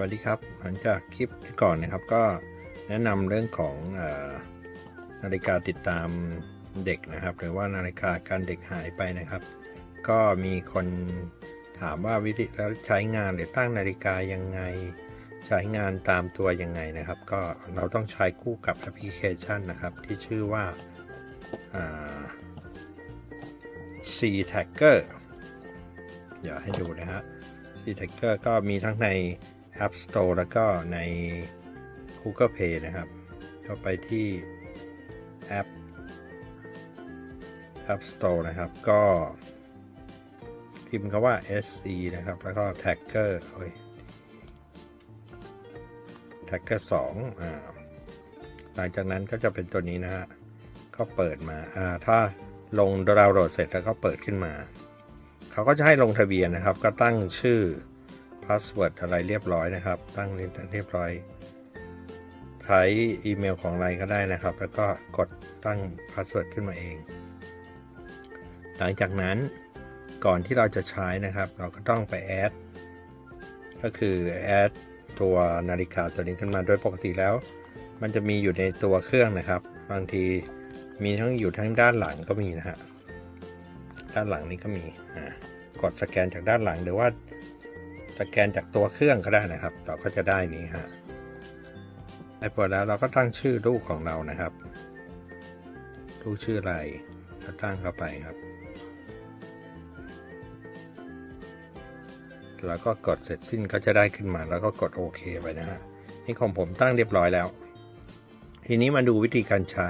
วัสดีครับ หลังจากคลิปที่ก่อนนะครับก็แนะนำเรื่องของอนาฬิกาติดตามเด็กนะครับ หรือว่านาฬิกาการเด็กหายไปนะครับ ก็มีคนถามว่าวิธีแล้วใช้งานหรือตั้งนาฬิกายังไง ใช้งานตามตัวยังไงนะครับ ก็เราต้องใช้คู่กับแอปพลิเคชันนะครับ ที่ชื่อว่าอ่า C Tagger เดี๋ยวให้ดูนะฮะ C Tagger ก็มีทั้งใน App Store แล้วก็ใน Google Play นะครับ ก็ไปที่แอป App Store นะครับ ก็พิมพ์คำว่า SC นะครับ แล้วก็ Tagger โอ้ย Tagger 2อ่าหลังจากนั้นก็จะเป็นตัวนี้นะฮะ ก็เปิดมา อ่า ถ้าลงดาวน์โหลดเสร็จแล้วก็เปิดขึ้นมา เขาก็จะให้ลงทะเบียนนะครับ ก็ตั้งชื่อ พาสเวิร์ดอะไรเรียบร้อยนะครับ ตั้งเรียบร้อย ใช้อีเมลของอะไรก็ได้นะครับ แล้วก็กดตั้งพาสเวิร์ดขึ้นมาเอง หลังจากนั้นก่อนที่เราจะใช้นะครับ เราก็ต้องไปแอด ก็คือแอดตัวนาฬิกาตัวนี้ขึ้นมาโดยปกติแล้ว มันจะมีอยู่ในตัวเครื่องนะครับ บางทีมีทั้งอยู่ทั้งด้านหลังก็มีนะฮะด้านหลังนี้ก็มีกดสแกนจากด้านหลังหรือว่า สแกนจากตัวเครื่องก็ได้นะครับ เราก็จะได้นี้ฮะได้พอแล้วเราก็ตั้งชื่อลูกของเรานะครับลูกชื่ออะไรก็ตั้งเข้าไปครับ แล้วก็กดเสร็จสิ้นก็จะได้ขึ้นมา แล้วก็กดโอเคไปนะฮะนี่ของผมตั้งเรียบร้อยแล้ว ทีนี้มาดูวิธีการใช้